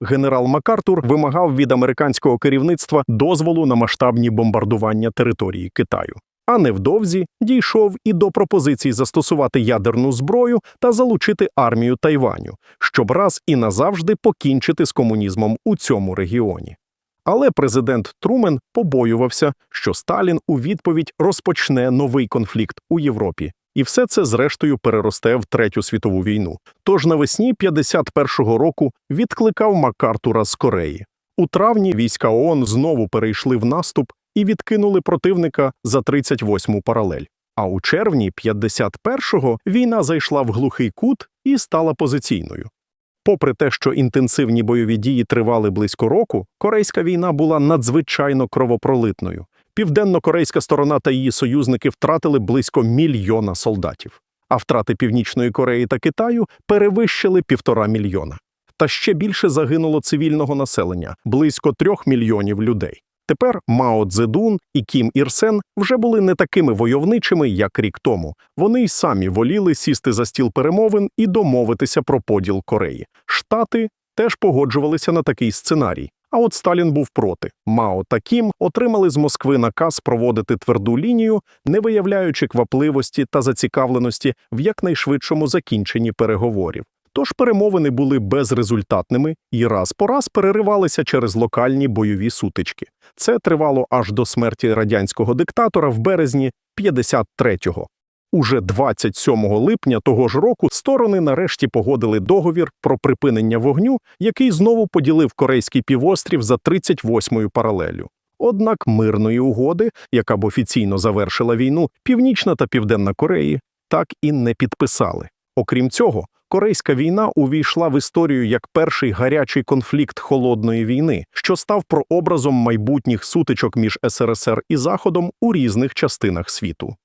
Генерал Макартур вимагав від американського керівництва дозволу на масштабні бомбардування території Китаю. А невдовзі дійшов і до пропозицій застосувати ядерну зброю та залучити армію Тайваню, щоб раз і назавжди покінчити з комунізмом у цьому регіоні. Але президент Трумен побоювався, що Сталін у відповідь розпочне новий конфлікт у Європі, і все це зрештою переросте в Третю світову війну. Тож навесні 51-го року відкликав Макартура з Кореї. У травні війська ООН знову перейшли в наступ і відкинули противника за 38-му паралель. А у червні 51-го війна зайшла в глухий кут і стала позиційною. Попри те, що інтенсивні бойові дії тривали близько року, корейська війна була надзвичайно кровопролитною. Південно-корейська сторона та її союзники втратили близько мільйона солдатів, а втрати Північної Кореї та Китаю перевищили півтора мільйона. Та ще більше загинуло цивільного населення близько трьох мільйонів людей. Тепер Мао Цзедун і Кім Ір Сен вже були не такими войовничими, як рік тому. Вони й самі воліли сісти за стіл перемовин і домовитися про поділ Кореї. Штати теж погоджувалися на такий сценарій. А от Сталін був проти. Мао та Кім отримали з Москви наказ проводити тверду лінію, не виявляючи квапливості та зацікавленості в якнайшвидшому закінченні переговорів. Тож перемовини були безрезультатними і раз по раз переривалися через локальні бойові сутички. Це тривало аж до смерті радянського диктатора в березні 53-го. Уже 27 липня того ж року сторони нарешті погодили договір про припинення вогню, який знову поділив корейський півострів за 38-ю паралелю. Однак мирної угоди, яка б офіційно завершила війну, Північна та Південна Кореї так і не підписали. Окрім цього, Корейська війна увійшла в історію як перший гарячий конфлікт холодної війни, що став прообразом майбутніх сутичок між СРСР і Заходом у різних частинах світу.